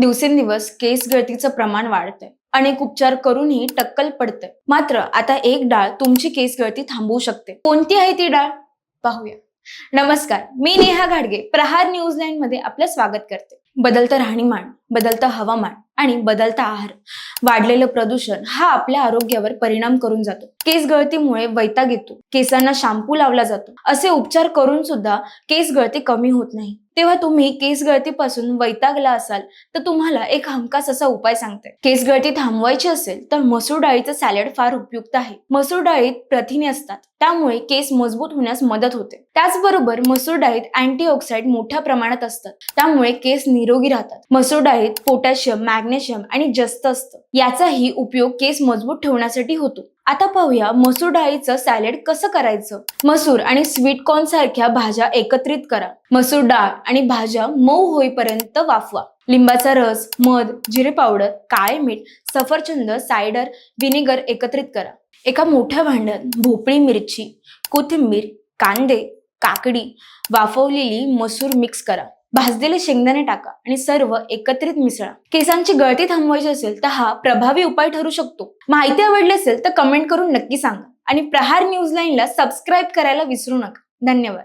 दिवसेंदिवस केस गळतीचं प्रमाण वाढतंय. अनेक उपचार करूनही टक्कल पडतंय. मात्र आता एक डाळ तुमची केस गळती थांबवू शकते. कोणती आहे ती डाळ? पाहूया. नमस्कार मी नेहा घाडगे प्रहार न्यूज लाईन मध्ये आपलं स्वागत करते. बदलतं राहणीमान बदलतं हवामान आणि बदलता आहार. वाढलेलं प्रदूषण हा आपल्या आरोग्यावर परिणाम करून जातो. केस गळतीमुळे वैताग येतो. केसांना शॅम्पू लावला जातो. असे उपचार करून सुद्धा केस गळती कमी होत नाही. तेव्हा तुम्ही केस गळतीपासून वैतागला असाल तर तुम्हाला एक हमखास असा उपाय सांगते. केस गळती थांबवायची असेल तर मसूर डाळीचं सॅलड फार उपयुक्त आहे. मसूर डाळीत प्रथिने असतात. त्यामुळे केस मजबूत होण्यास मदत होते. त्याचबरोबर मसूर डाळीत अँटीऑक्साइड मोठ्या प्रमाणात असतात. त्यामुळे केस निरोगी राहतात. मसूर डाळीत पोटॅशियम मॅग्नेशियम आणि जस्त असतं. याचाही उपयोग केस मजबूत ठेवण्यासाठी होतो. आता पाहूया मसूर डाळीचं सॅलेड कसं करायचं? मसूर आणि स्वीट कॉर्न सारख्या भाज्या एकत्रित करा. मसूर डाळ आणि भाज्या मऊ होईपर्यंत वाफवा. लिंबाचा रस मध जिरे पावडर काळे मीठ सफरचंद सायडर व्हिनेगर एकत्रित करा. एका मोठ्या भांड्यात भोपळी मिरची कोथिंबीर कांदे काकडी वाफवलेली मसूर मिक्स करा. भाजलेले शेंगदाणे टाका आणि सर्व एकत्रित मिसळा. केसांची गळती थांबवायची असेल तर हा प्रभावी उपाय ठरू शकतो. माहिती आवडली असेल तर कमेंट करून नक्की सांगा. आणि प्रहार न्यूज लाईनला सबस्क्राईब करायला विसरू नका. धन्यवाद.